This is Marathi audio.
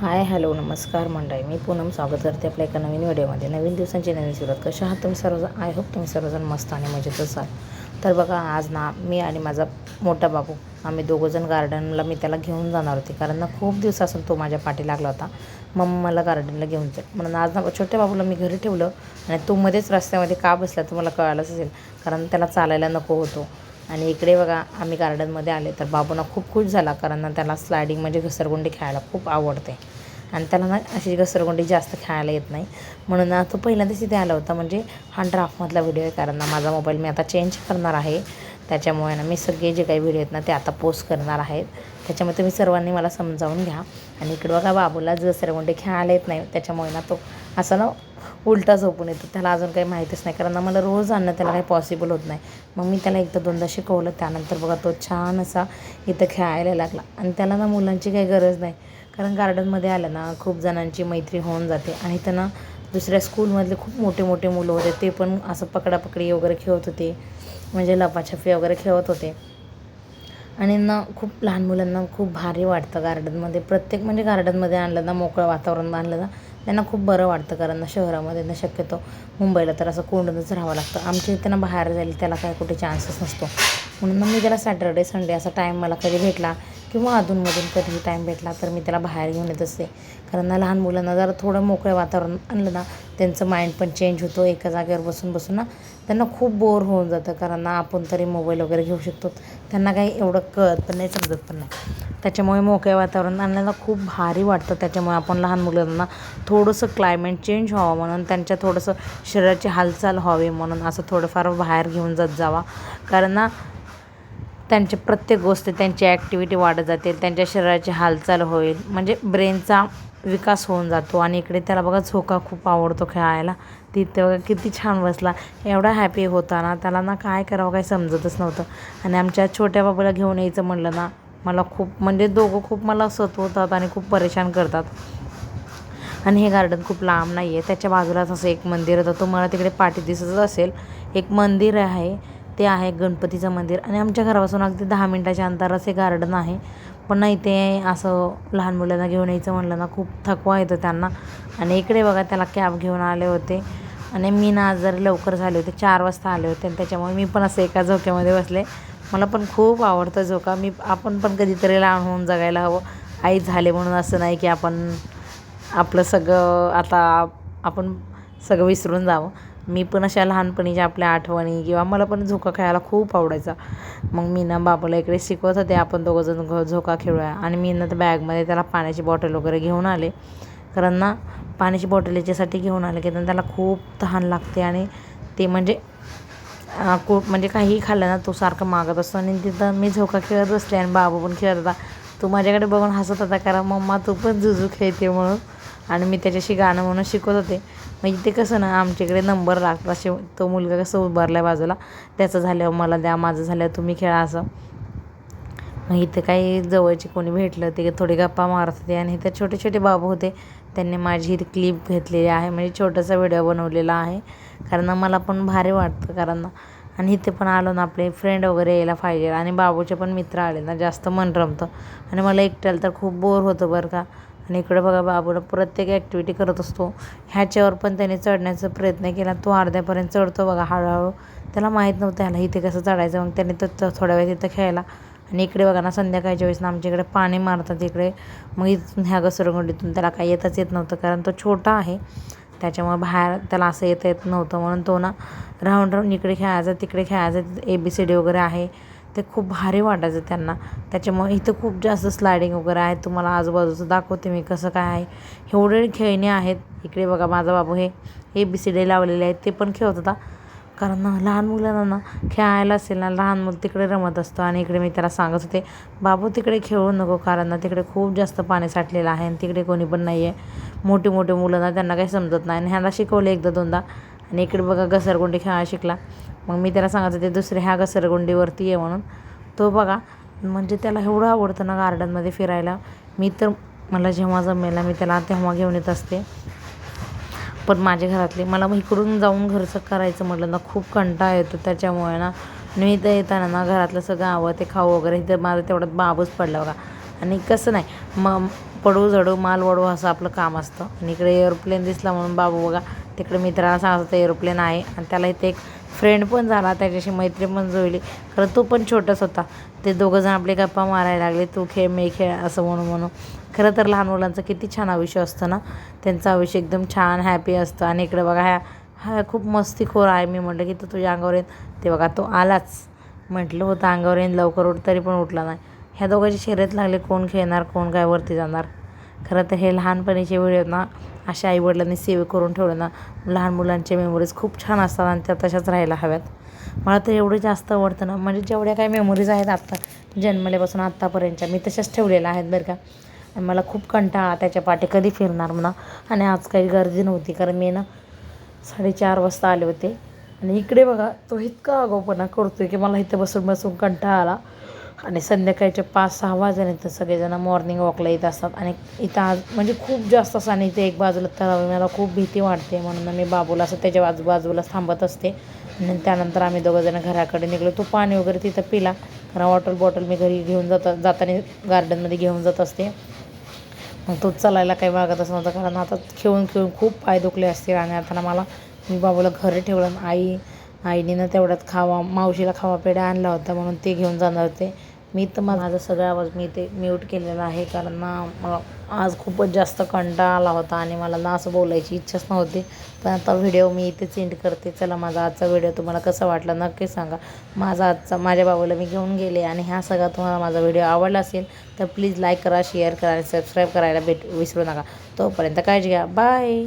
हाय हॅलो नमस्कार मंडळी. मी पूनम स्वागत करते आपल्या एका नवीन व्हिडिओमध्ये. नवीन दिवसांची नवीन सुरुवात. कशा आहात तुम्ही सर्वजण? आय होप तुम्ही सर्वजण मस्त आणि मजेत असाल तर बघा आज ना मी आणि माझा मोठा बाबू आम्ही दोघंजण गार्डनला मी त्याला घेऊन जाणार होते. कारण ना खूप दिवसापासून तो माझ्या पाठी लागला होता. मग मला गार्डनला घेऊन जाईल म्हणून आज ना छोट्या बाबूला मी घरी ठेवलं आणि तो मध्येच रस्त्यामध्ये का बसला तुम्हाला कळालंच असेल. कारण त्याला चालायला नको होतो. आणि इकडे बघा आम्ही गार्डनमध्ये आले तर बाबूना खूप खुश झाला कारण ना त्याला स्लायडिंग म्हणजे घसरगुंडी खेळायला खूप आवडते. आणि त्याला ना अशी घसरगुंडी जास्त खेळायला येत नाही. म्हणून ना तो पहिल्यांदाच इथे आला होता म्हणजे हा ड्राफ्टमधला व्हिडिओ आहे कारण ना माझा मोबाईल मी आता चेंज करणार आहे. त्याच्यामुळे ना मी सगळे जे काही व्हिडिओ आहेत ना ते आता पोस्ट करणार आहेत त्याच्यामुळे तुम्ही सर्वांनी मला समजावून घ्या. आणि इकडं बघा बाबूला घसरगुंडी खेळायला येत नाही त्याच्यामुळे ना तो असा ना उलटा झोपून येतो. त्याला अजून काही माहितीच नाही. कारण मला रोज आणणं त्याला काही पॉसिबल होत नाही. मग मी त्याला एकदा दोनदा शिकवलं. त्यानंतर बघा तो छान असा इथं खेळायला लागला. आणि त्याला ना मुलांची काही गरज नाही. कारण गार्डनमध्ये आलं ना खूप जणांची मैत्री होऊन जाते. आणि त्यांना दुसऱ्या स्कूलमधले खूप मोठे मोठे मुलं होते. ते पण असं पकडापकडी वगैरे खेळत होते. म्हणजे लपाछपी वगैरे खेळत होते. आणि ना खूप लहान मुलांना खूप भारी वाटतं गार्डनमध्ये प्रत्येक म्हणजे गार्डनमध्ये आणलं ना मोकळं वातावरण आणलं ना त्यांना खूप बरं वाटतं कारण ना शहरामध्ये ना शक्यतो मुंबईला तर असं कोंडूनच राहावं लागतं. आमच्या इथे ना बाहेर जाईल त्याला काय कुठे चान्सच नसतो. म्हणून मग मी त्याला सॅटर्डे संडे असा टाईम मला कधी भेटला किंवा अधूनमधून कधीही टाईम भेटला तर मी त्याला बाहेर घेऊन येत असते. कारण ना लहान मुलांना जरा थोडं मोकळं वातावरण आणलं ना त्यांचं माइंड पण चेंज होतो. एका जागेवर बसून बसून ना त्यांना खूप बोर होऊन जातं कारण ना आपण तरी मोबाईल वगैरे घेऊ शकतो. त्यांना काही एवढं कळत पण नाही समजत पण नाही. त्याच्यामुळे मोकळ्या वातावरण आणल्याला खूप भारी वाटतं. त्याच्यामुळे आपण लहान मुलांना थोडंसं क्लायमेट चेंज व्हावं म्हणून त्यांच्या थोडंसं शरीराची हालचाल व्हावी म्हणून असं थोडंफार बाहेर घेऊन जात जावा. कारण ना त्यांच्या प्रत्येक गोष्टी त्यांची ॲक्टिव्हिटी वाढत जाते त्यांच्या शरीराची हालचाल होईल. म्हणजे ब्रेनचा विकास होऊन जातो. आणि इकडे त्याला बघा झोका खूप आवडतो खेळायला. तिथे बघा किती छान बसला. एवढा हॅपी होता ना. त्याला ना काय करावं काही समजतच नव्हतं. आणि आमच्या छोट्या बाबूला घेऊन यायचं म्हणलं ना मला खूप म्हणजे दोघं खूप मला सतवतात आणि खूप परेशान करतात. आणि हे गार्डन खूप लांब नाही आहे त्याच्या बाजूलाच असं एक मंदिर होतं. तो मला तिकडे पाठी दिसतच असेल. एक मंदिर आहे. ते आहे गणपतीचं मंदिर. आणि आमच्या घरापासून अगदी दहा मिनटाच्या अंतरावर हे गार्डन आहे. पण नाही ते असं लहान मुलांना घेऊन यायचं म्हणलं ना खूप थकवा येतो त्यांना. आणि इकडे बघा त्याला कॅब घेऊन आले होते. आणि मी ना आज जर लवकर झाले होते चार वाजता आले होते. आणि त्याच्यामुळे मी पण असं एका झोक्यामध्ये बसले. मला पण खूप आवडतं झोका. मी आपण पण कधीतरी लहान होऊन जगायला हवं. आई झाले म्हणून असं नाही की आपण आपलं सगळं आता आपण सगळं विसरून जावं. मी पण अशा लहानपणीच्या आपल्या आठवणी किंवा मला पण झोका खेळायला खूप आवडायचा. मग मी ना बाबाला इकडे शिकवत होते आपण दोघंजण झोका खेळूया. आणि मी ना त्या बॅगमध्ये त्याला पाण्याची बॉटल वगैरे घेऊन आले. कारण ना पाण्याची बॉटल याच्यासाठी घेऊन आले की त्याला खूप तहान लागते आणि ते म्हणजे खूप म्हणजे काहीही खाल्लं ना तो सारखं मागत असतो. आणि तिथं मी झोका खेळत असले आणि बाबा पण खेळत होता. तो माझ्याकडे बघून हसत होता कारण मम्मा तू पण जुजू खेळते म्हणून. आणि मी त्याच्याशी गाणं म्हणून शिकवत होते. मग इथे कसं ना आमच्याकडे नंबर लागतात असे तो मुलगा कसं उभारला आहे बाजूला. त्याचं झाल्यावर मला द्या माझं झाल्यावर तुम्ही खेळा असं. मग इथे काही जवळचे कोणी भेटलं ते थोडे गप्पा मारत होते. आणि इथे छोटे छोटे बाबू होते. त्यांनी माझी इथे क्लिप घेतलेली आहे. म्हणजे छोटासा व्हिडिओ बनवलेला आहे. कारण मला पण भारी वाटतं कारण आणि इथे पण आलो ना आपले फ्रेंड वगैरे यायला पाहिजे. आणि बाबूचे पण मित्र आले ना जास्त मन रमतं. आणि मला एकट्याला तर खूप बोर होतं बरं का. आणि इकडं बघा बाबूला प्रत्येक ॲक्टिव्हिटी करत असतो. ह्याच्यावर पण त्याने चढण्याचा प्रयत्न केला. तो अर्ध्यापर्यंत चढतो बघा हळूहळू. त्याला माहीत नव्हतं ह्याला इथे कसं चढायचं. मग त्याने तर थोड्या वेळ तिथं खेळायला. आणि इकडे बघा ना संध्याकाळच्या वेळेस ना आमच्या इकडे पाणी मारतात इकडे. मग इथून ह्या घसरगुंडीतून त्याला काही येताच येत नव्हतं. कारण तो छोटा आहे. त्याच्यामुळे बाहेर त्याला असं येता येत नव्हतं. म्हणून तो ना राहून राहून इकडे खेळायचा तिकडे खेळायचं. ए बी सी डी वगैरे आहे. ते खूप भारी वाटायचं त्यांना. त्याच्यामुळे इथं खूप जास्त स्लायडिंग वगैरे आहे. तुम्हाला आजूबाजूचं दाखवते मी कसं काय आहे. एवढे खेळणे आहेत. इकडे बघा माझा बाबू हे ए बी सी डी लावलेले आहेत. ते पण खेळत होता. कारण ना लहान मुलांना ना खेळायला असेल ना लहान मुलं तिकडे रमत असतो. आणि इकडे मी त्याला सांगत होते बाबू तिकडे खेळू नको कारण ना तिकडे खूप जास्त पाणी साठलेलं आहे आणि तिकडे कोणी पण नाही आहे मोठी मोठी मुलं ना त्यांना काही समजत नाही. आणि ह्याला शिकवले एकदा दोनदा. आणि इकडे बघा घसरगुंडी खेळायला शिकला. मग मी त्याला सांगत होते दुसऱ्या ह्या घसरगुंडीवरती ये म्हणून. तो बघा म्हणजे त्याला एवढं आवडतं ना गार्डनमध्ये फिरायला. मी तर मला जेव्हा जमेला मी त्याला तेव्हा घेऊन येत असते. पण माझ्या घरातले मला मग इकडून जाऊन घरचं करायचं म्हटलं ना खूप कंटाळा येतो त्याच्यामुळे ना. मी इथं येताना ना घरातलं सगळं आवं ते खाऊ वगैरे इथं माझं तेवढ्यात बाबूच पडला बघा. आणि कसं नाही मग पडू झडू माल वडू असं आपलं काम असतं. आणि इकडे एअरप्लेन दिसला म्हणून बाबू बघा तिकडे मित्राला सांगत एरोप्लेन आहे. आणि त्याला इथे एक फ्रेंड पण झाला त्याच्याशी मैत्री पण जुळली. खरं तो पण छोटाच होता. ते दोघंजण आपले गप्पा मारायला लागले तू खेळ मी खेळ असं म्हणून म्हणून. खरं तर लहान मुलांचं किती छान आयुष्य असतं ना? त्यांचं आयुष्य एकदम छान हॅपी असतं. आणि इकडे बघा ह्या हा खूप मस्तीखोर आहे. मी म्हटलं की तू तुझ्या अंगावर येईन ते बघा तो आलाच. म्हटलं होतं अंगावर येईन. लवकर उठ तरी पण उठला नाही. ह्या दोघांची शर्यत लागली कोण खेळणार कोण काय वरती जाणार. खरं तर हे लहानपणीचे व्हिडिओ ना अशा आईवडिलांनी सेव्ह करून ठेवलं ना लहान मुलांचे मेमोरीज खूप छान असतात आणि त्या तशाच राहायला हव्यात. मला तर एवढं जास्त आवडतं ना म्हणजे जेवढ्या काही मेमोरीज आहेत आत्ता जन्मल्यापासून आत्तापर्यंतच्या मी तशाच ठेवलेल्या आहेत बरं का. आणि मला खूप कंटाळा त्याच्या पाठी कधी फिरणार म्हणा. आणि आज काही गर्दी नव्हती कारण मी ना साडेचार वाजता आले होते. आणि इकडे बघा तो इतका आगाऊपणा आहे की मला इथं बसून बसून कंटाळा आला. आणि संध्याकाळचे पाच सहा वाजल्यानंतर सगळेजण मॉर्निंग वॉकला येत असतात. आणि इथं आज म्हणजे खूप जास्त असं आणि इथे एक बाजूला तलाव मला खूप भीती वाटते. म्हणून मी बाबूला असं त्याच्या बाजू बाजूला थांबत असते. आणि त्यानंतर आम्ही दोघंजणं घराकडे निघलो. तो पाणी वगैरे तिथं पिला. कारण वॉटर बॉटल मी घरी घेऊन जाता जाताना गार्डनमध्ये घेऊन जात असते. मग तो चालायला काही मागतच नव्हता. कारण आता खेळून खेळून खूप पाय दुखले असते आणि आता मला मी बाबूला घरी ठेवलं. आणि आई आईने तेवढ्यात खावा मावशीला खावा पेढा आणला होता म्हणून ते घेऊन जाणार होते. मी तर माझा सगळा आवाज मी ते म्यूट केलेला आहे कारण ना मला आज खूपच जास्त कंटाळा आला होता आणि मला ना असं बोलायची इच्छाच नव्हती. पण आता व्हिडिओ मी इथेच एंड करते. चला माझा आजचा व्हिडिओ तुम्हाला कसा वाटला नक्की सांगा. माझा आजचा माझ्या बाबूला मी घेऊन गेले आणि ह्या सगळा तुम्हाला माझा व्हिडिओ आवडला असेल तर प्लीज लाईक करा शेअर करा आणि सबस्क्राईब करायला भेट विसरू नका. तोपर्यंत काळजी घ्या. बाय